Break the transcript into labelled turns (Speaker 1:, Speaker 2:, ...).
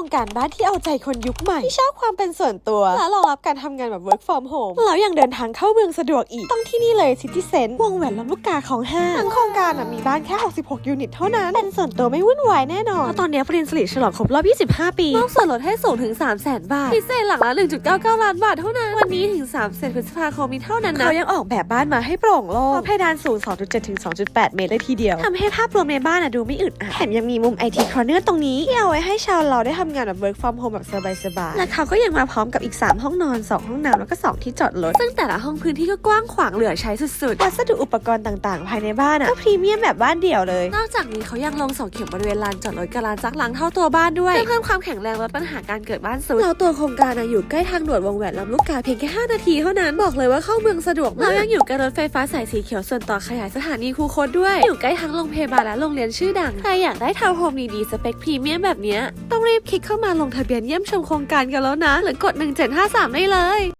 Speaker 1: รงการบ้านที่เอาใจคนยุคใหม่ที่ชอบความเป็นส่วนตัวและรองรับการทำงานแบบ work from home แล้วยังเดินทางเข้าเมืองสะดวกอีก ต้องที่นี่เลย City Sense วงแหวนลำลูกกาของห้างทั้งโครงการอะมีบ้านแค่ 66 ยูนิตเท่านั้น เป็นส่วนตัวไม่วุ่นวายแน่นอนแล้วตอนนี้ปรินสลิดฉลองครบรอบ 25 ปีมอบส่วนลดให้สูงถึง 3 0 0 0 0 0 บาทพิเศษหลังละ 1.99 ล้านบาทเท่านั้น วันนี้ถึง30พฤษภาคมนี้เท่านั้นนะเขายังออกแบบบ้านมาให้โปร่งโล่งเพดานสูง 2.7 ถึง 2.8 เมตรเลยทีเดียวทำให้ภาพรวมในบ้านอะดูไม่อึดอัดแถมยังมีมุม IT corner ตรงนี้ที่เอาไว้ให้ชาวเราได้ทำงานแบบ work from home แบบสบายๆและเขาก็ยังมาพร้อมกับอีก 3 ห้องนอน 2 ห้องน้ำแล้วก็ 2 ที่จอดรถซึ่งแต่ละห้องพื้นที่ก็กว้างขวางเหลือใช้สุดๆวัสดุอุปกรณ์ต่างๆ ภายในบ้านอะก็พรีเมียมแบบบ้านเดี่ยวเลย นอกจากนี้เขายังลงเสาเข็มบริเวณลานจอดรถกับลานซักล้างเท่าตัวบ้านด้วยเพื่อเพิ่มความแข็งแรงลดปัญหาการเกิดบ้านซุดแล้วตัวโครงการอะอยู่ใกล้ทางด่วนวงแหวนลำลูกกาเพียงแค่ 5 นาทีเท่านั้นบอกเลยว่าเข้าเมืองสะดวกมากแล้วยังอยู่ใกล้รถไฟฟ้าสายสีเขียวส่วนต่อขยายสถานีคูคตด้วย อยู่ใกล้ทั้งโรงพยาบาลและโรงเรียนชื่อดังใครอยากได้ทาวน์โฮมดีๆสเปคพรีเมียมแบบเนี้ยต้องรีบคลิกเข้ามาลงทะเบียนเยี่ยมชมโครงการกันแล้วนะ หรือกด 1753 ได้เลย